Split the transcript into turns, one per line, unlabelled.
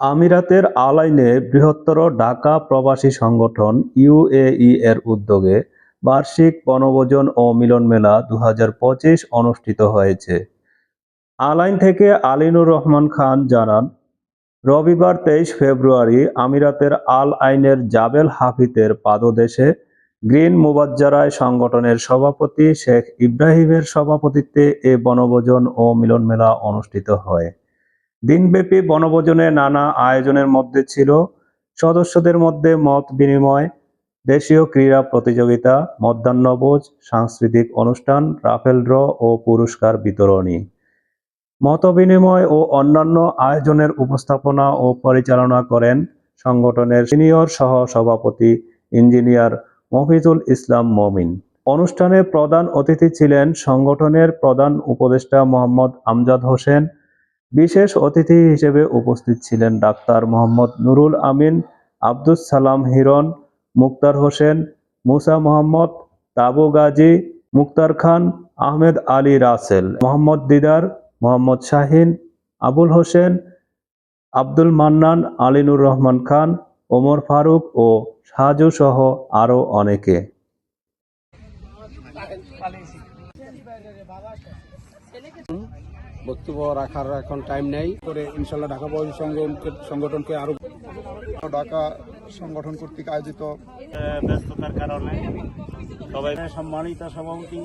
আমিরাতের আলাইনে বৃহত্তর ঢাকা প্রবাসী সংগঠন ইউএই এর উদ্যোগে বার্ষিক বনভোজন ও মিলন মেলা দু হাজার পঁচিশ অনুষ্ঠিত হয়েছে। আলাইন থেকে আলিনুর রহমান খান জানান, রবিবার তেইশ ফেব্রুয়ারি আমিরাতের আল আইনের জাবেল হাফিতের পাদদেশে গ্রিন মুবাজ্জারায় সংগঠনের সভাপতি শেখ ইব্রাহিমের সভাপতিত্বে এ বনভোজন ও মিলন মেলা অনুষ্ঠিত হয়। দিনব্যাপী বনভোজনে নানা আয়োজনের মধ্যে ছিল সদস্যদের মধ্যে মত বিনিময়, দেশীয় ক্রীড়া প্রতিযোগিতা, মধ্যাহ্নভোজ, সাংস্কৃতিক অনুষ্ঠান, রাফেল ড্র ও পুরস্কার বিতরণী। মতবিনিময় ও অন্যান্য আয়োজনের উপস্থাপনা ও পরিচালনা করেন সংগঠনের সিনিয়র সহ সভাপতি ইঞ্জিনিয়ার মফিজুল ইসলাম মমিন। অনুষ্ঠানে প্রধান অতিথি ছিলেন সংগঠনের প্রধান উপদেষ্টা মোহাম্মদ আমজাদ হোসেন বিশেষ অতিথি হিসেবে উপস্থিত ছিলেন ডাক্তার মোহাম্মদ নুরুল আমিন, আব্দুস সালাম হিরন মুক্তার হোসেন, মুসা মোহাম্মদ, তাবু গাজী, মুক্তার খান, আহমেদ আলী রাসেল, মোহাম্মদ দিদার, মোহাম্মদ শাহিন, আবুল হোসেন, আব্দুল মান্নান, আলিনুর রহমান খান, ওমর ফারুক ও সাজু সহ আরও অনেকে।
বক্তব্য রাখার এখন টাইম নেই।
করে ইনশাল্লাহ ঢাকা সংগঠনকে সংগঠনকে আরও ঢাকা সংগঠন কর্তৃক আয়োজিত
ব্যস্ততার কারণে সবাই সম্মানিত সভাপতি।